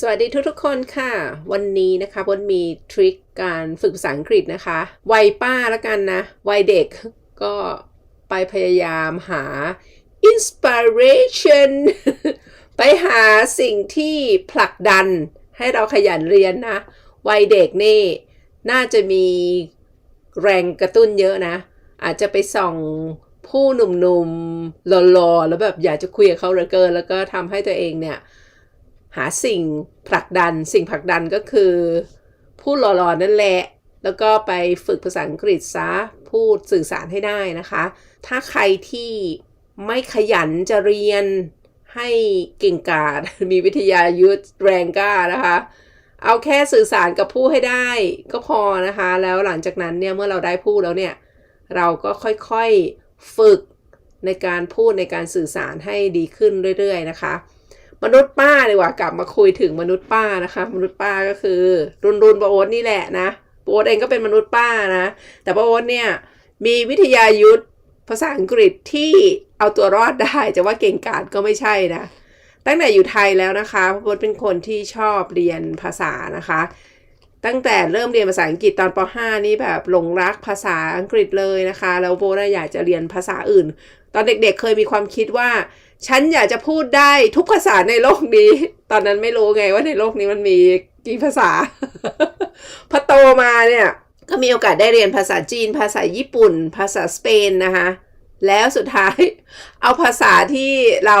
สวัสดีทุกๆคนค่ะ วันนี้นะคะบนมีทริคการฝึกภาษาอังกฤษนะคะวัยป้าแล้วกันนะวัยเด็กก็ไปพยายามหา inspiration ไปหาสิ่งที่ผลักดันให้เราขยันเรียนนะวัยเด็กนี่น่าจะมีแรงกระตุ้นเยอะนะ อาจจะไปส่องผู้หนุ่มๆหล่อๆแล้วแบบอยากจะคุยกับเขาเหลือเกิน แล้วก็ทำให้ตัวเองเนี่ย หาสิ่งผลักดัน สิ่งผลักดันก็คือ พูดหล่อๆนั่นแหละ แล้วก็ไปฝึกภาษาอังกฤษซะ พูดสื่อสารให้ได้นะคะ ถ้าใครที่ไม่ขยันจะเรียนให้เก่งกาจมีวิทยายุทธแรงกล้านะคะ เอาแค่สื่อสารกับผู้ให้ได้ก็พอนะคะ แล้วหลังจากนั้นเนี่ยเมื่อเราได้พูดแล้วเนี่ย เราก็ค่อยๆฝึกในการพูดในการสื่อสารให้ดีขึ้นเรื่อยๆนะคะ มนุษย์ป้าดีกว่ากลับมาคุยถึงมนุษย์ป้านะคะ มนุษย์ป้าก็คือ รุนรุนปาโอ๊ตนี่แหละนะปาโอ๊ตเองก็เป็นมนุษย์ป้านะ แต่ปาโอ๊ตเนี่ยมีวิทยายุทธภาษาอังกฤษที่เอาตัวรอดได้จะว่าเก่งกาจก็ไม่ใช่นะ ตั้งแต่อยู่ไทยแล้วนะคะปาโอ๊ตเป็นคนที่ชอบเรียนภาษานะคะ ตั้งแต่เริ่มเรียนภาษาอังกฤษตอนป .5 นี่แบบหลงรักภาษาอังกฤษเลยนะคะ แล้วโบน่ะอยากจะเรียนภาษาอื่น ตอนเด็กๆเคยมีความคิดว่า ฉันอยากจะพูดได้ทุกภาษาในโลกนี้ ตอนนั้นไม่รู้ไงว่าในโลกนี้มันมีกี่ภาษา พอโตมาเนี่ยก็มีโอกาสได้เรียนภาษาจีน ภาษาญี่ปุ่น ภาษาสเปนนะคะ แล้วสุดท้ายเอาภาษาที่เรา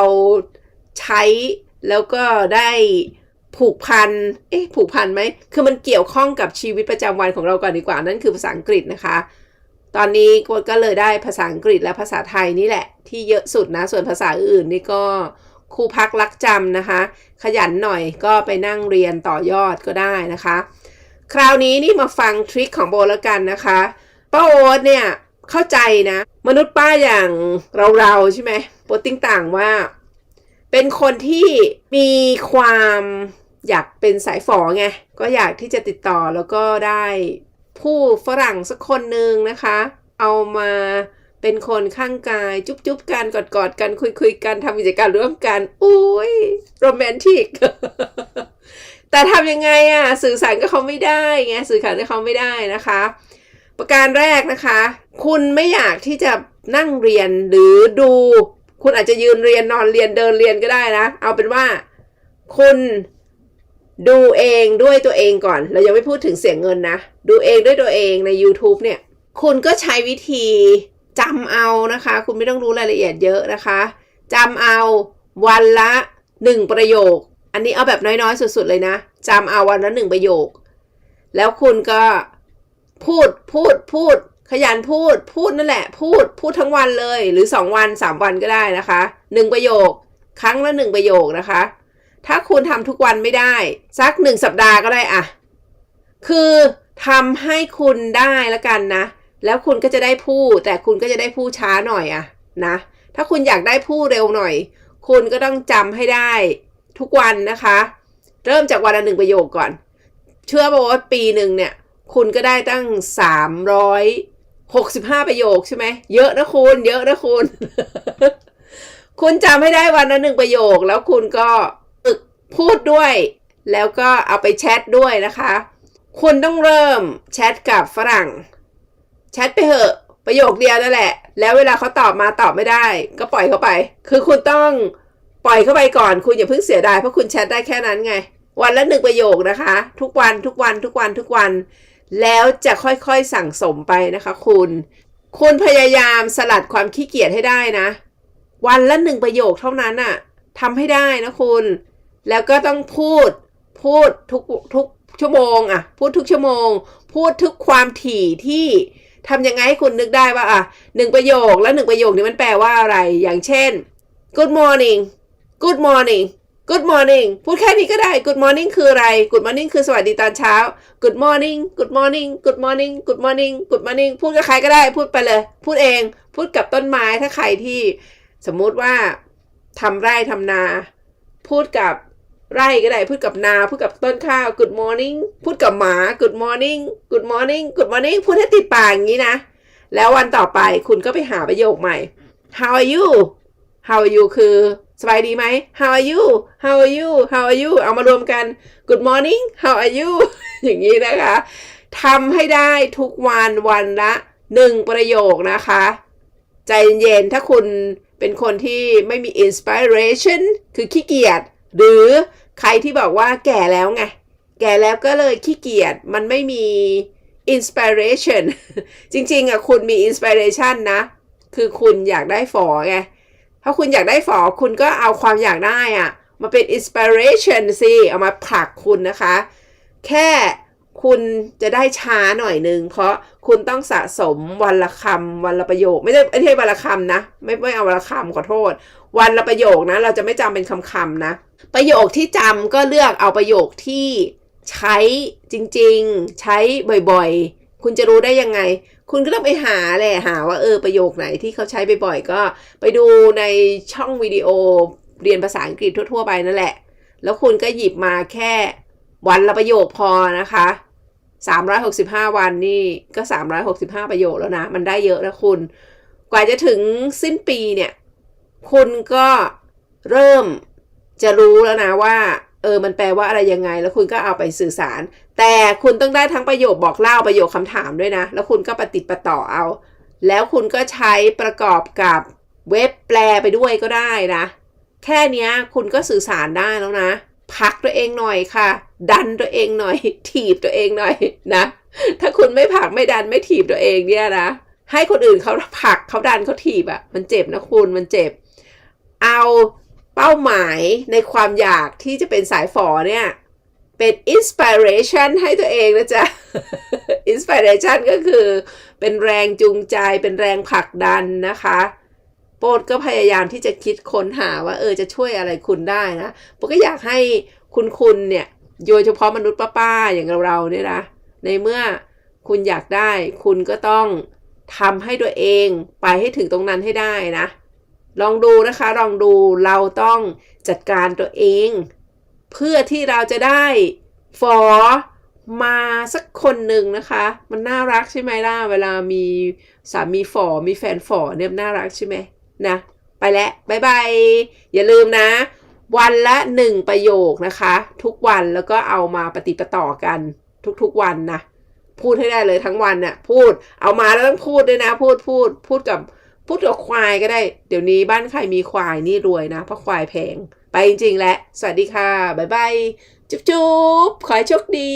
ใช้แล้วก็ได้ผูกพัน เอ๊ะ ผูกพันไหม คือมันเกี่ยวข้องกับชีวิตประจำวันของเราก่อนดีกว่า นั่นคือภาษาอังกฤษนะคะ ตอนนี้ก็เลยได้ภาษาอังกฤษและภาษาไทยนี่แหละ ที่เยอะสุดนะ ส่วนภาษาอื่นนี่ก็ครูพักรักจำนะคะ ขยันหน่อยก็ไปนั่งเรียนต่อยอดก็ได้นะคะ คราวนี้นี่มาฟังทริคของโบแล้วกันนะคะป้าโอ๊ตเนี่ยเข้าใจนะ มนุษย์ป้าอย่างเราๆใช่ไหมโปรติ้งต่างว่า เป็นคนที่มีความอยากเป็นสายฝอไงก็อยากที่จะติดต่อแล้วก็ได้ ผู้ฝรั่งสักคนหนึ่งนะคะ เอามาเป็นคนข้างกายจุ๊บจุ๊บกันกอดกอดกันคุยคุยกันทำกิจการมร่วมกัน อุ้ยโรแมนติก แต่ทำยังไงอะสื่อสารกับเขาไม่ได้ไงสื่อสารกับเขาไม่ได้นะคะ ประการแรกนะคะ คุณไม่อยากที่จะนั่งเรียนหรือดู คุณอาจจะยืนเรียนนอนเรียนเดินเรียนก็ได้นะ เอาเป็นว่า คุณ ดูเองด้วยตัวเองก่อน เรายังไม่พูดถึงเสียงเงินนะ ดูเองด้วยตัวเองใน YouTube เนี่ย คุณก็ใช้วิธีจำเอานะคะ คุณไม่ต้องรู้รายละเอียดเยอะนะคะจำเอาวันละหนึ่งประโยค อันนี้เอาแบบน้อยๆ สุดๆเลยนะจำเอาวันละหนึ่งประโยค แล้วคุณก็พูดพูดพูด ขยันพูด พูดนั่นแหละ พูดพูดทั้งวันเลย หรือสองวันสามวันก็ได้นะคะหนึ่งประโยค ครั้งละหนึ่งประโยคนะคะ ถ้าคุณทำทุกวันไม่ได้ สักหนึ่งสัปดาห์ก็ได้อะคือทำให้คุณได้แล้วกันนะ แล้วคุณก็จะได้พูดแต่คุณก็จะได้พูดช้าหน่อยอะนะ ถ้าคุณอยากได้พูดเร็วหน่อย คุณก็ต้องจำให้ได้ทุกวันนะคะ เริ่มจากวันละหนึ่งประโยคก่อน เชื่อบอกว่าปีหนึ่งเนี่ย คุณก็ได้ตั้งสามร้อยหกสิบห้าประโยคใช่ไหมเยอะนะคุณ เยอะนะคุณ คุณจำให้ได้วันละหนึ่งประโยคแล้วคุณก็ พูดด้วย แล้วก็เอาไปแชทด้วยนะคะ คุณต้องเริ่มแชทกับฝรั่ง แชทไปเหอะ ประโยคเดียวนั่นแหละ แล้วเวลาเขาตอบมาตอบไม่ได้ ก็ปล่อยเขาไป คือคุณต้องปล่อยเข้าไปก่อนคุณอย่าเพิ่งเสียดายเพราะคุณแชทได้แค่นั้นไง วันละหนึ่งประโยคนะคะ ทุกวันทุกวันทุกวันทุกวัน แล้วจะค่อยๆสั่งสมไปนะคะ คุณ คุณพยายามสลัดความขี้เกียจให้ได้นะ วันละหนึ่งประโยคเท่านั้นอะทำให้ได้นะคุณ แล้วก็ต้องพูดพูดทุกทุกชั่วโมงอะพูดทุกชั่วโมง พูดทุกความถี่ที่ทำยังไงให้คุณนึกได้ว่าอะหนึ่งประโยคแล้วหนึ่งประโยคนี้มันแปลว่าอะไร อย่างเช่น good morning good morning good morning พูดแค่นี้ก็ได้ good morning คืออะไร good morning คือสวัสดีตอนเช้า good morning good morning good morning good morning good morning พูดกับใครก็ได้พูดไปเลย พูดเองพูดกับต้นไม้ถ้าใครที่สมมุติว่าทำไร่ทำนา พูดกับ ไร่ก็ได้พูดกับนาพูดกับต้นข้าว good morning พูดกับหมา good morning good morning good morning พูดให้ติดปากอย่างนี้นะ แล้ววันต่อไปคุณก็ไปหาประโยคใหม่ how are you how are you คือสบายดีไหม How are you How are you How are you เอามารวมกัน Good morning How are you อย่างนี้นะคะทำให้ได้ทุกวันวันละหนึ่งประโยคนะคะ ใจเย็นๆถ้าคุณเป็นคนที่ไม่มี inspiration คือขี้เกียจ หรือใครที่บอกว่าแก่แล้วไง แก่แล้วก็เลยขี้เกียจมันไม่มี inspiration จริงๆอะคุณมี inspiration นะ คือคุณอยากได้ฝอไง ถ้าคุณอยากได้ฝอคุณก็เอาความอยากได้อะ มาเป็น inspiration สิ เอามาผลักคุณนะคะ แค่ คุณจะได้ช้าหน่อยนึง เพราะคุณต้องสะสมวันละคำวันละประโยค ไม่ใช่ไม่ใช่วันละคำนะ ไม่ไม่เอาวันละคำขอโทษ วันละประโยคนะ เราจะไม่จำเป็นคำๆนะ ประโยคที่จำก็เลือกเอาประโยคที่ใช้จริงๆ ใช้บ่อยๆ คุณจะรู้ได้ยังไง คุณก็ต้องไปหาแหละหาว่าเออประโยคไหนที่เขาใช้บ่อยๆ ก็ไปดูในช่องวิดีโอเรียนภาษาอังกฤษทั่วๆไปนั่นแหละ แล้วคุณก็หยิบมาแค่วันละประโยคพอนะคะ 365 วันนี่ก็ 365 ประโยคแล้วนะ มันได้เยอะนะคุณ กว่าจะถึงสิ้นปีเนี่ย คุณก็เริ่มจะรู้แล้วนะว่า เออ มันแปลว่าอะไรยังไง แล้วคุณก็เอาไปสื่อสาร แต่คุณต้องได้ทั้งประโยคบอกเล่าประโยคคำถามด้วยนะ แล้วคุณก็ปฏิดปต่อเอา แล้วคุณก็ใช้ประกอบกับเว็บแปลไปด้วยก็ได้นะ แค่นี้คุณก็สื่อสารได้แล้วนะ พักตัวเองหน่อยค่ะ ดันตัวเองหน่อย ถีบตัวเองหน่อยนะ ถ้าคุณไม่ผักไม่ดันไม่ถีบตัวเองเนี่ยนะ ให้คนอื่นเขาผักเขาดันเขาถีบอะ่ะ มันเจ็บนะคุณมันเจ็บ เอาเป้าหมายในความอยากที่จะเป็นสายฝอเนี่ย เป็น inspiration ให้ตัวเองนะจ๊ะ inspiration ก็คือเป็นแรงจูงใจเป็นแรงผลักดันนะคะ ปรดก็พยายามที่จะคิดค้นหาว่าเออจะช่วยอะไรคุณได้นะโปดก็อยากให้คุณคุณเนี่ยโดยเฉพาะมนุษย์ป้าๆอย่างเราเราๆเนี่ยนะในเมื่อคุณอยากได้คุณก็ต้องทำให้ตัวเองไปให้ถึงตรงนั้นให้ได้นะ ลองดูนะคะลองดูเราต้องจัดการตัวเอง เพื่อที่เราจะได้ฟอมาสักคนหนึ่งนะคะ มันน่ารักใช่ไหมล่ะเวลามีสามีฝอมีแฟนฝอเนี่ยน่ารักใช่ไหม นะ ไปแล้วบายบาย อย่าลืมนะ วันละหนึ่งประโยคนะคะ ทุกวันแล้วก็เอามาปฏิปต่อกันทุกๆวันนะ พูดให้ได้เลยทั้งวันน่ะ พูดเอามาแล้วต้องพูดด้วยนะ พูดพูด พูดกับพูดกับควายก็ได้ เดี๋ยวนี้บ้านใครมีควายนี่รวยนะ เพราะควายแพง ไปจริงๆ แล้ว สวัสดีค่ะ บ๊ายบาย จุ๊บจุ๊บขอให้โชคดี